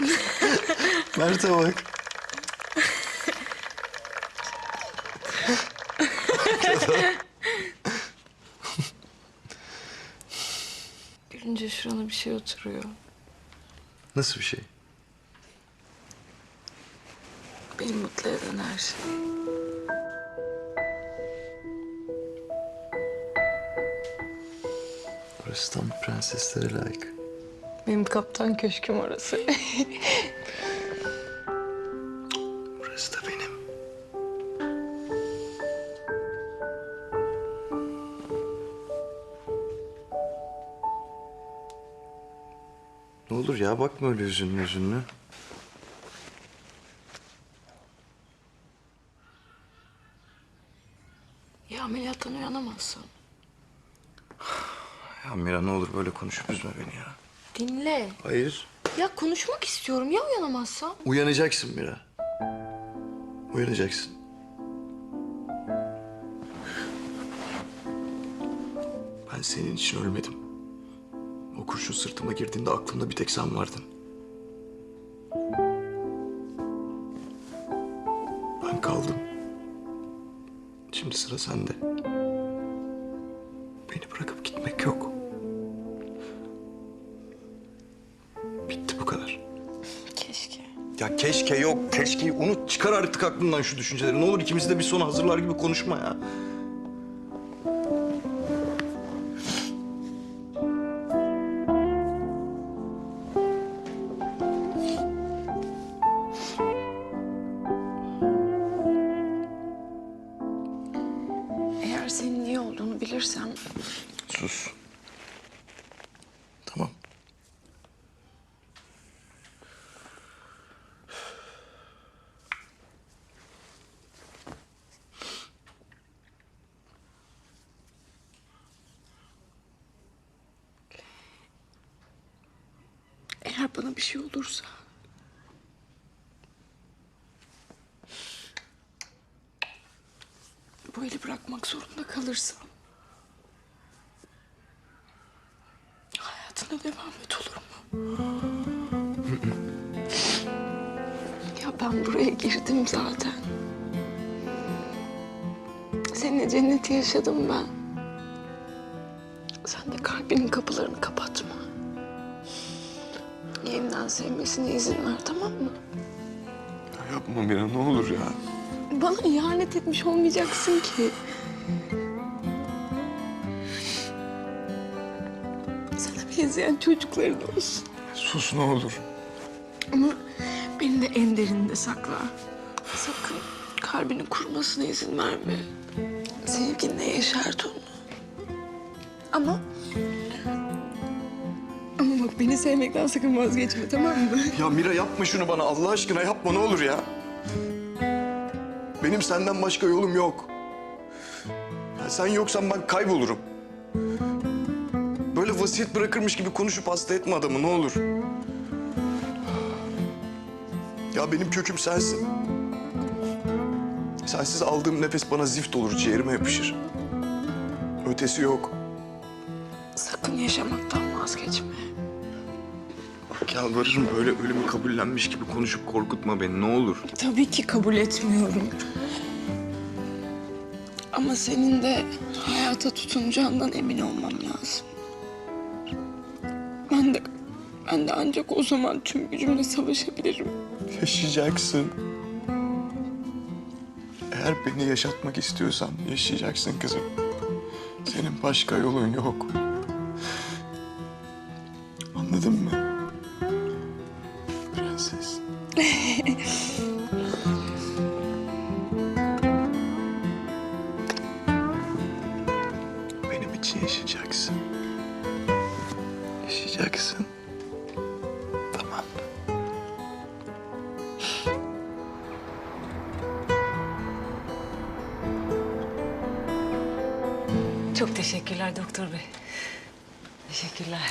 Mert'e bak. Gülünce şurana bir şey oturuyor. Nasıl bir şey? Beni mutlu eden her şey. Burası tam prenseslere layık. Benim kaptan köşküm orası. Burası da benim. Ne olur ya bakma öyle üzünlü üzünlü. ya ameliyattan uyanamazsın. Ya Mira ne olur böyle konuşup üzme beni ya. Dinle. Hayır. Ya konuşmak istiyorum. Ya uyanamazsam? Uyanacaksın Mira. Uyanacaksın. Ben senin için ölmedim. O kurşun sırtıma girdiğinde aklımda bir tek sen vardın. Ben kaldım. Şimdi sıra sende. Beni bırakıp gitmek yok. Ya keşke yok, keşke unut. Çıkar artık aklından şu düşünceleri. Ne olur ikimiz de bir son hazırlar gibi konuşma ya. Eğer senin iyi olduğunu bilirsem... Sus. Eğer bana bir şey olursa... Bu eli bırakmak zorunda kalırsam... Hayatına devam et olur mu? ya ben buraya girdim zaten. Seninle cenneti yaşadım ben. Sen de kalbinin kapılarını kapatma. Yeniden sevmesine izin ver tamam mı? Ya yapma Mira ne olur ya. Bana ihanet etmiş olmayacaksın ki. Sana benzeyen çocukların olsun. Sus ne olur. Ama beni de en derinde sakla. Sakın kalbinin kurumasına izin verme. Sevginle yeşert onu. Ama... Ama bak beni sevmekten sakın vazgeçme tamam mı? Ya Mira yapma şunu bana Allah aşkına yapma ne olur ya. Benim senden başka yolum yok. Ya sen yoksan ben kaybolurum. Böyle vasiyet bırakırmış gibi konuşup hasta etme adamı ne olur. Ya benim köküm sensin. Sensiz aldığım nefes bana zift olur, ciğerime yapışır. Ötesi yok. Sakın yaşamaktan vazgeçme. Bak yalvarırım böyle ölümü kabullenmiş gibi konuşup korkutma beni ne olur. Tabii ki kabul etmiyorum. Ama senin de hayata tutunacağından emin olmam lazım. Ben de ben de ancak o zaman tüm gücümle savaşabilirim. Yaşayacaksın. Eğer beni yaşatmak istiyorsan yaşayacaksın kızım. Senin başka yolun yok. Anladın mı? Prenses. Benim için yaşayacaksın. Yaşayacaksın. Tamam? Çok teşekkürler doktor bey. Teşekkürler.